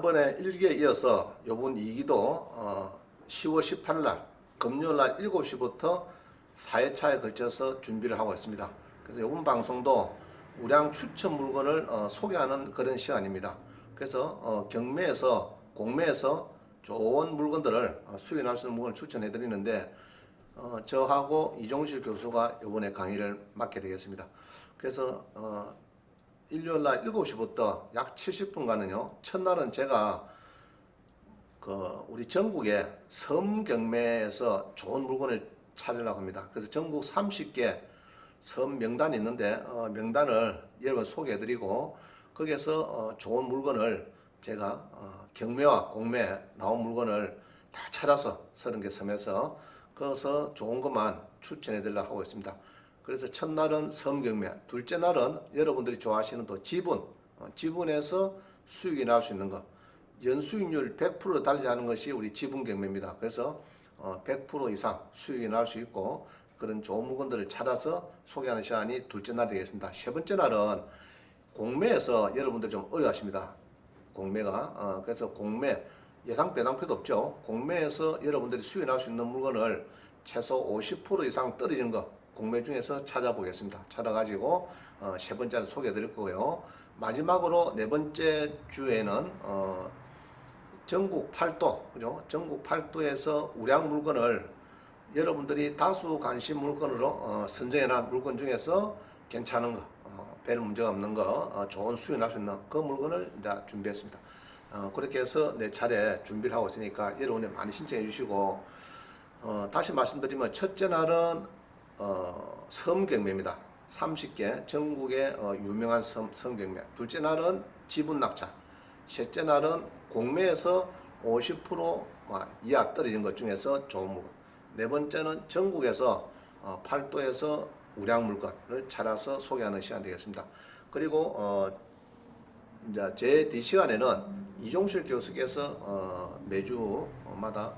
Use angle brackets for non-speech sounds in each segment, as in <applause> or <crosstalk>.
지난번에 1기에 이어서 요번 2기도 어, 10월 18일 날 금요일 날 7시부터 4회차에 걸쳐서 준비를 하고 있습니다. 그래서 요번 방송도 우량 추천 물건을 어, 소개하는 그런 시간입니다. 그래서 어, 경매에서 공매에서 좋은 물건들을 어, 수행할 수 있는 물건을 추천해 드리는데 어, 저하고 이종실 교수가 이번에 강의를 맡게 되겠습니다. 그래서 어, 일요일 날 7시부터 약 70분간은요. 첫날은 제가 그 우리 전국의 섬 경매에서 좋은 물건을 찾으려고 합니다. 그래서 전국 30개 섬 명단이 있는데 어, 명단을 여러분 소개해 드리고 거기에서 어, 좋은 물건을 제가 어, 경매와 공매 나온 물건을 다 찾아서 30개 섬에서 거기서 좋은 것만 추천해 드리려고 하고 있습니다. 그래서 첫날은 섬경매, 둘째 날은 여러분들이 좋아하시는 또 지분, 어, 지분에서 수익이 나올 수 있는 것, 연수익률 100% 달리지 않은 것이 우리 지분 경매입니다. 그래서 어, 100% 이상 수익이 나올 수 있고 그런 좋은 물건들을 찾아서 소개하는 시간이 둘째 날 되겠습니다. 세 번째 날은 공매에서 여러분들 좀 어려워하십니다. 공매가 어, 그래서 공매 예상 배당표도 없죠. 공매에서 여러분들이 수익 날수 있는 물건을 최소 50% 이상 떨어진 거 공매 중에서 찾아보겠습니다. 찾아가지고 어, 세 번째를 소개해 드릴 거고요. 마지막으로 네 번째 주에는 어, 전국 팔도 그죠? 전국 팔도에서 우량 물건을 여러분들이 다수 관심 물건으로 어, 선정해놓은 물건 중에서 괜찮은 거, 어, 별 문제가 없는 거, 어, 좋은 수익 날 수 있는 그 물건을 이제 준비했습니다. 어, 그렇게 해서 네 차례 준비를 하고 있으니까 여러분이 많이 신청해 주시고 어, 다시 말씀드리면 첫째 날은 어, 섬경매입니다. 30개 전국의 어, 유명한 섬, 섬경매. 둘째 날은 지분 낙찰. 셋째 날은 공매에서 50% 이하 떨어진 것 중에서 좋은 물건. 네 번째는 전국에서 어, 팔도에서 우량 물건을 찾아서 소개하는 시간 되겠습니다. 그리고 어, 이제 제 D 시간에는 이종실 교수께서 어, 매주마다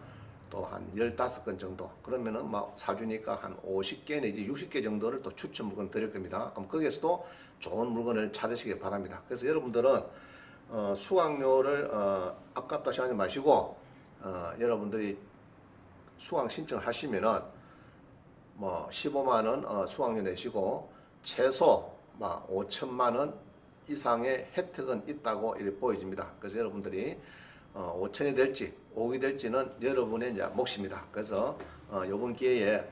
또 한 15건 정도 그러면은 막 사주니까 한 50개 내지 60개 정도를 또 추천 물건 드릴 겁니다. 그럼 거기에서도 좋은 물건을 찾으시기 바랍니다. 그래서 여러분들은 어, 수강료를 어, 아깝다 생각하지 마시고 어, 여러분들이 수강 신청을 하시면은 뭐 15만 원 어, 수강료 내시고 최소 막 5천만 원 이상의 혜택은 있다고 이렇게 보여집니다. 그래서 여러분들이 어, 5천이 될지 5억이 될지는 여러분의 이제 몫입니다. 그래서 어, 이번 기회에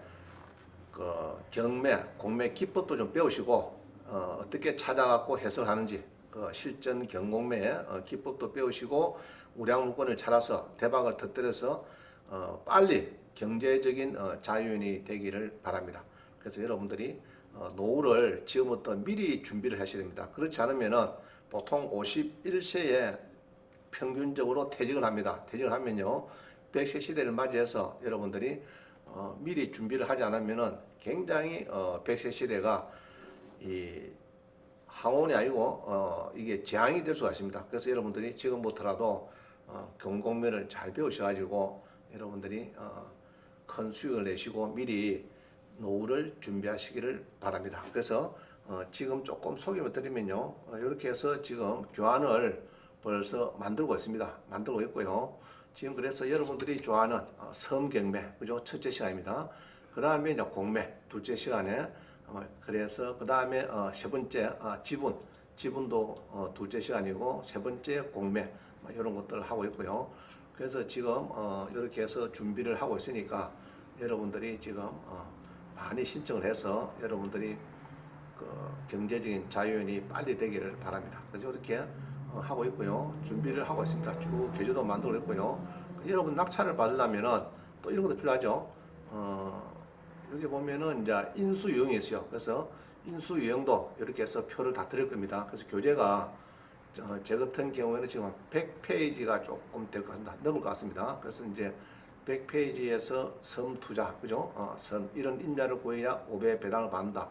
그 경매, 공매 기법도 좀 배우시고 어, 어떻게 찾아갖고 해설하는지 그 실전 경공매의 어, 기법도 배우시고 우량 물건을 찾아서 대박을 터뜨려서 어, 빨리 경제적인 어, 자유인이 되기를 바랍니다. 그래서 여러분들이 어, 노후를 지금부터 미리 준비를 하셔야 됩니다. 그렇지 않으면은 보통 51세에 평균적으로 퇴직을 합니다. 퇴직을 하면요, 100세 시대를 맞이해서 여러분들이 어, 미리 준비를 하지 않으면은 굉장히 어, 100세 시대가 이 항원이 아니고 어, 이게 재앙이 될 수가 있습니다. 그래서 여러분들이 지금부터라도 어, 경공매를 잘 배우셔가지고 여러분들이 어, 큰 수익을 내시고 미리 노후를 준비하시기를 바랍니다. 그래서 어, 지금 조금 소개를 드리면요. 어, 이렇게 해서 지금 교환을 벌써 만들고 있습니다. 만들고 있고요. 지금 그래서 여러분들이 좋아하는 어, 섬경매, 그죠? 첫째 시간입니다. 그 다음에 이제 공매, 둘째 시간에 어, 그래서 그 다음에 어, 세 번째 아, 지분, 지분도 어, 둘째 시간이고 세 번째 공매 뭐 이런 것들을 하고 있고요. 그래서 지금 어, 이렇게 해서 준비를 하고 있으니까 여러분들이 지금 어, 많이 신청을 해서 여러분들이 그 경제적인 자유인이 빨리 되기를 바랍니다. 그래서 이렇게 어, 하고 있고요. 준비를 하고 있습니다. 쭉 계좌도 만들고 있고요. 여러분 낙찰을 받으려면은 또 이런 것도 필요하죠. 어, 여기 보면은 이제 인수 유형이 있어요. 그래서 인수 유형도 이렇게 해서 표를 다 드릴 겁니다. 그래서 교재가 어, 제 같은 경우에는 지금 한 100페이지가 조금 될 것 같습니다. 넘을 것 같습니다. 그래서 이제 100페이지에서 섬 투자, 그죠? 어, 섬 이런 임야를 구해야 5배 배당을 받는다.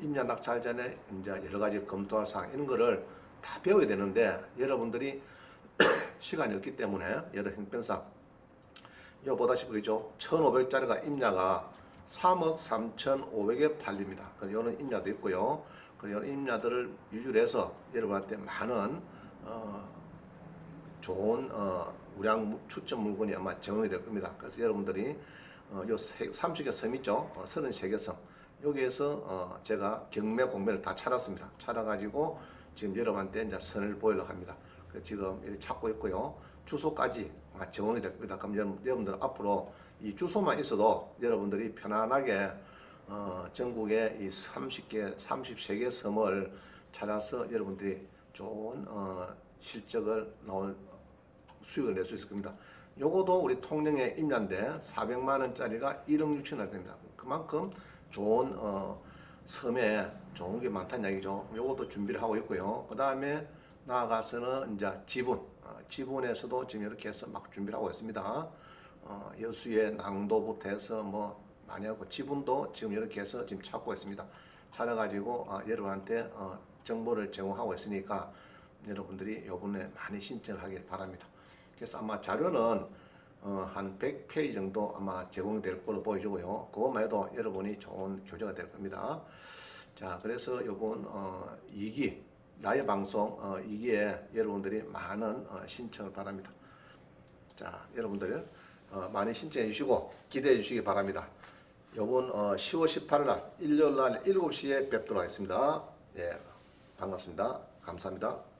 임야 낙찰 전에 이제 여러 가지 검토할 사항 이런 거를 다 배워야 되는데 여러분들이 <clears throat> 시간이 없기 때문에 여러 형편상 여 보다시피 그죠? 1,500짜리가 임야가 3억 3,500에 팔립니다. 그래서 이런 임야도 있고요. 그리고 이런 임야들을 유지를 해서 여러분한테 많은 어, 좋은 어, 우량 무- 추천 물건이 아마 제공이 될 겁니다. 그래서 여러분들이 어, 요 30개 섬 있죠? 어, 33개 섬. 여기에서 어, 제가 경매 공매를 다 찾았습니다. 찾아가지고 지금 여러분한테 이제 선을 보이려고 합니다. 지금 이렇게 찾고 있고요. 주소까지 아마 제공이 될 겁니다. 그럼 여러분- 여러분들 앞으로 이 주소만 있어도 여러분들이 편안하게 어, 전국에 이 30개, 33개 섬을 찾아서 여러분들이 좋은 어, 실적을 나올 수익을 낼 수 있을 겁니다. 요거도 우리 통영에 임야인데 400만 원짜리가 1억 6천원 됩니다. 그만큼 좋은 어, 섬에 좋은 게 많다는 얘기죠. 요것도 준비를 하고 있고요. 그 다음에 나아가서는 이제 지분, 어, 지분에서도 지금 이렇게 해서 막 준비를 하고 있습니다. 어, 여수의 낭도부터 해서 뭐 많이 하고 지분도 지금 이렇게 해서 지금 찾고 있습니다. 찾아가지고 어, 여러분한테 어, 정보를 제공하고 있으니까 여러분들이 요번에 많이 신청을 하길 바랍니다. 그래서 아마 자료는 어, 한 100페이지 정도 아마 제공될 걸로 보여주고요. 그것만 해도 여러분이 좋은 교재가 될 겁니다. 자, 그래서 요번 어, 2기 라이브 방송 어, 2기에 여러분들이 많은 어, 신청을 바랍니다. 자, 여러분들 어, 많이 신청해 주시고 기대해 주시기 바랍니다. 요번 어, 10월 18일 날 일요일 날 7시에 뵙도록 하겠습니다. 예, 반갑습니다. 감사합니다.